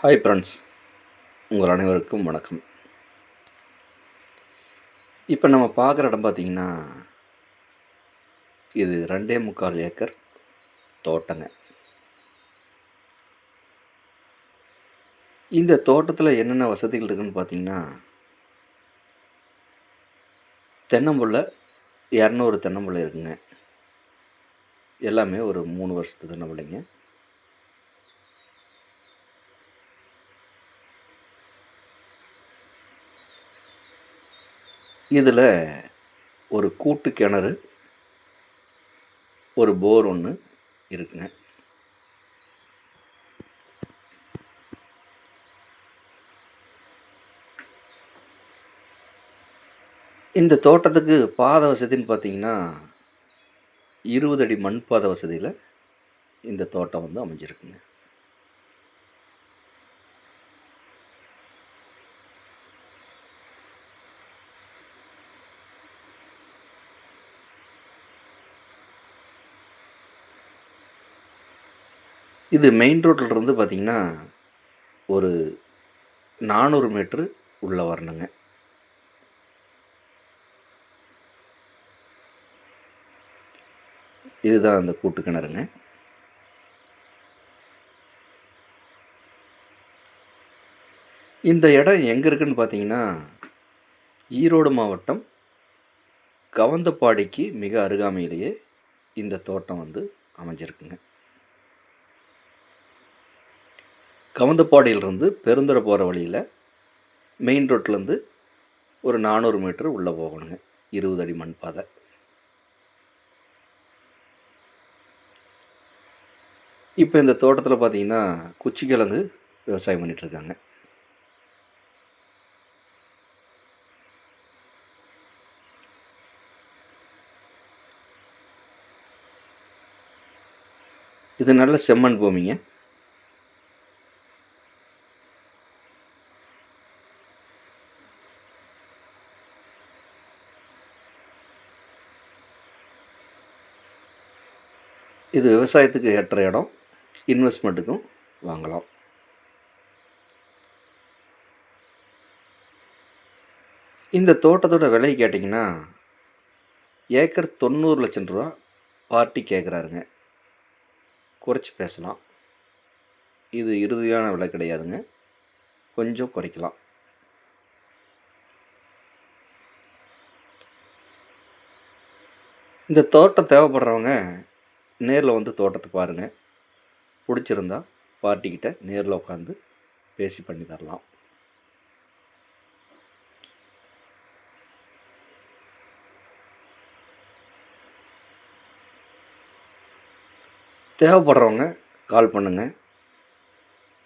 Hi friends உங்கள் அனைவருக்கும் வணக்கம். இப்போ நம்ம பார்க்குற இடம் பார்த்திங்கன்னா இது ரெண்டே முக்கால் ஏக்கர் தோட்டங்க. இந்த தோட்டத்தில் என்னென்ன வசதிகள் இருக்குதுன்னு பார்த்தீங்கன்னா தென்னம்புள்ள இரநூறு தென்னம்புள்ள இருக்குங்க. எல்லாமே ஒரு மூணு வருஷத்து தென்னம்பிள்ளைங்க. இதில் ஒரு கூட்டு கிணறு ஒரு போர் ஒன்று இருக்குங்க. இந்த தோட்டத்துக்கு பாத வசதின்னு பார்த்தீங்கன்னா இருபது அடி மண் பாத வசதியில் இந்த தோட்டம் வந்து அமைஞ்சிருக்குங்க. இது மெயின் ரோட்டில் இருந்து பார்த்தீங்கன்னா ஒரு நானூறு மீட்ரு உள்ளே வரணுங்க. இதுதான் அந்த கூட்டு கிணறுங்க. இந்த இடம் எங்கே இருக்குன்னு பார்த்தீங்கன்னா ஈரோடு மாவட்டம் கவந்தப்பாடிக்கு மிக அருகாமையிலேயே இந்த தோட்டம் வந்து அமைஞ்சிருக்குங்க. கவுந்தப்பாடியிலிருந்து பெருந்துறை போகிற வழியில் மெயின் ரோட்லேருந்து ஒரு நானூறு மீட்ரு உள்ளே போகணுங்க. இருபது அடி மண் பாதை. இப்போ இந்த தோட்டத்தில் பார்த்தீங்கன்னா குச்சிக்கிழங்கு விவசாயம் பண்ணிகிட்ருக்காங்க இது நல்ல செம்மண் பூமிங்க. இது விவசாயத்துக்கு ஏற்ற இடம். இன்வெஸ்ட்மெண்ட்டுக்கும் வாங்கலாம். இந்த தோட்டத்தோட விலை கேட்டிங்கன்னா ஏக்கர் தொண்ணூறு லட்சம் ரூபா பார்ட்டி கேட்குறாருங்க குறைச்சி பேசலாம். இது இறுதியான விலை கிடையாதுங்க. கொஞ்சம் குறைக்கலாம். இந்த தோட்டம் தேவைப்படுறவங்க நேரில் வந்து தோட்டத்தை பாருங்கள் பிடிச்சிருந்தா பார்ட்டிக்கிட்ட நேரில் உட்காந்து பேசி பண்ணி தரலாம். தேவைப்படுறவங்க கால் பண்ணுங்கள்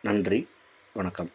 நன்றி. வணக்கம்.